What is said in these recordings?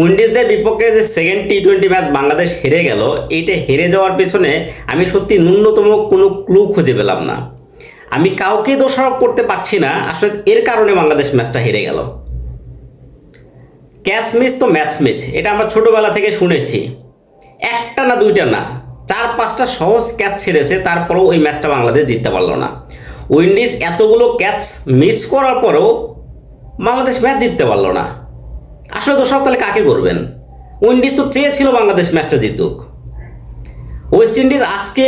উইন্ডিজদের বিপক্ষে যে second T twenty match Bangladesh হেরে গেল, এইটা হেরে যাওয়ার পেছনে আমি সত্যি ন্যূনতম কোনো ক্লু খুঁজে পেলাম না। আমি কাউকে দোষারোপ করতে পারছি না, আসলে এর কারণে বাংলাদেশ ম্যাচটা হেরে গেল। ক্যাচ মিস তো ম্যাচ মিস এটা আমরা ছোটোবেলা থেকে শুনেছি। একটা না দুইটা না, চার পাঁচটা সহজ ক্যাচ ছেড়েছে, তারপরেও ওই ম্যাচটা বাংলাদেশ জিততে পারল না। উইন্ডিজ এতগুলো ক্যাচ মিস করার পরেও বাংলাদেশ ম্যাচ জিততে পারল না। আসলে দোষারোপ তাহলে কাকে করবেন? উইন্ডিজ তো চেয়েছিল বাংলাদেশ ম্যাচটা জিতুক। ওয়েস্ট ইন্ডিজ আজকে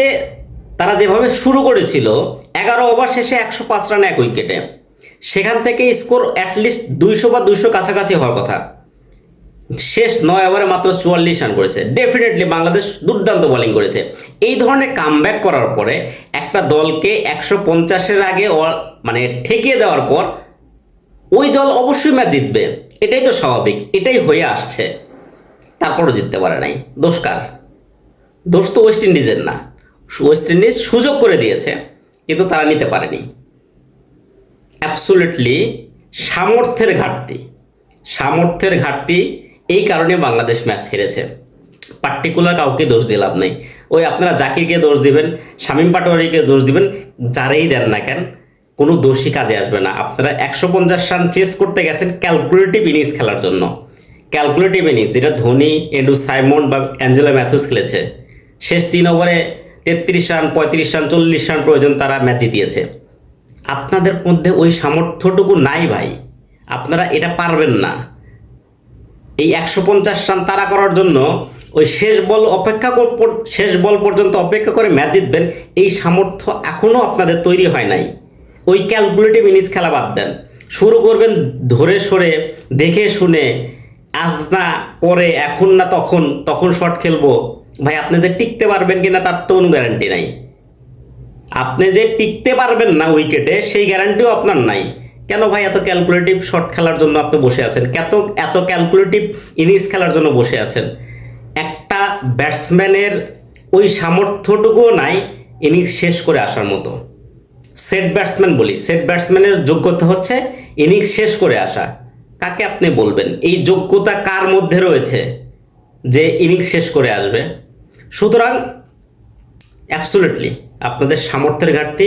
তারা যেভাবে শুরু করেছিল, এগারো ওভার শেষে একশো পাঁচ রান এক উইকেটে। সেখান থেকে স্কোর অ্যাটলিস্ট দুইশো বা দুইশো কাছাকাছি হওয়ার কথা। শেষ নয় ওভারে মাত্র চুয়াল্লিশ রান করেছে। ডেফিনেটলি বাংলাদেশ দুর্দান্ত বোলিং করেছে। এই ধরনের কামব্যাক করার পরে একটা দলকে একশো পঞ্চাশের আগে মানে ঠেকিয়ে দেওয়ার পর ওই দল অবশ্যই ম্যাচ জিতবে। এটাই তো স্বাভাবিক, এটাই হয়ে আসছে। তারপরও জিততে পারে নাই। দোষ কার? দোষ তো ওয়েস্ট ইন্ডিজের না। ওয়েস্ট ইন্ডিজ সুযোগ করে দিয়েছে, কিন্তু তারা নিতে পারেনি। অ্যাবসুলেটলি সামর্থ্যের ঘাটতি। সামর্থ্যের ঘাটতি, এই কারণে বাংলাদেশ ম্যাচ হেরেছে। পার্টিকুলার কাউকে দোষ দিলাম নেই। ওই আপনারা জাকিরকে দোষ দিবেন, শামীম পাটোয়ারিকে দোষ দিবেন, যারাই দেন না কেন কোনো দোষী কাজে আসবে না। আপনারা একশো পঞ্চাশ রান চেস করতে গেছেন ক্যালকুলেটিভ ইনিংস খেলার জন্য। ক্যালকুলেটিভ ইনিংস যেটা ধোনি এন্ডু সাইমন বা অ্যাঞ্জেলা ম্যাথুস খেলেছে। শেষ তিন ওভারে তেত্রিশ রান, পঁয়ত্রিশ রান, চল্লিশ রান প্রয়োজন তারা ম্যাচ জিতিয়েছে। আপনাদের মধ্যে ওই সামর্থ্যটুকু নাই ভাই। আপনারা এটা পারবেন না। এই একশো পঞ্চাশ রান তারা করার জন্য ওই শেষ বল অপেক্ষা শেষ বল পর্যন্ত অপেক্ষা করে ম্যাচ জিতবেন, এই সামর্থ্য এখনও আপনাদের তৈরি হয় নাই। ওই ক্যালকুলেটিভ ইনিংস খেলা বাদ দেন। শুরু করবেন ধরে সরে, দেখে শুনে, আজ না, পরে, এখন না, তখন তখন শট খেলব। ভাই আপনাদের টিকতে পারবেন কিনা তার তো কোনো গ্যারান্টি নাই। আপনি যে টিকতে পারবেন না উইকেটে সেই গ্যারান্টিও আপনার নাই। কেন ভাই, এত ক্যালকুলেটিভ শট খেলার জন্য আপনি বসে আছেন? কত এত ক্যালকুলেটিভ ইনিংস খেলার জন্য বসে আছেন? একটা ব্যাটসম্যানের ওই সামর্থ্যটুকুও নাই ইনিংস শেষ করে আসার মতো। সেট ব্যাটসম্যান বলি। সেট ব্যাটসম্যানের যোগ্যতা হচ্ছে ইনিংস শেষ করে আসা। কাকে আপনি বলবেন? এই যোগ্যতা কার মধ্যে রয়েছে যে ইনিংস শেষ করে আসবে? সুতরাং অ্যাবসুলেটলি আপনাদের সামর্থ্যের ঘাটতি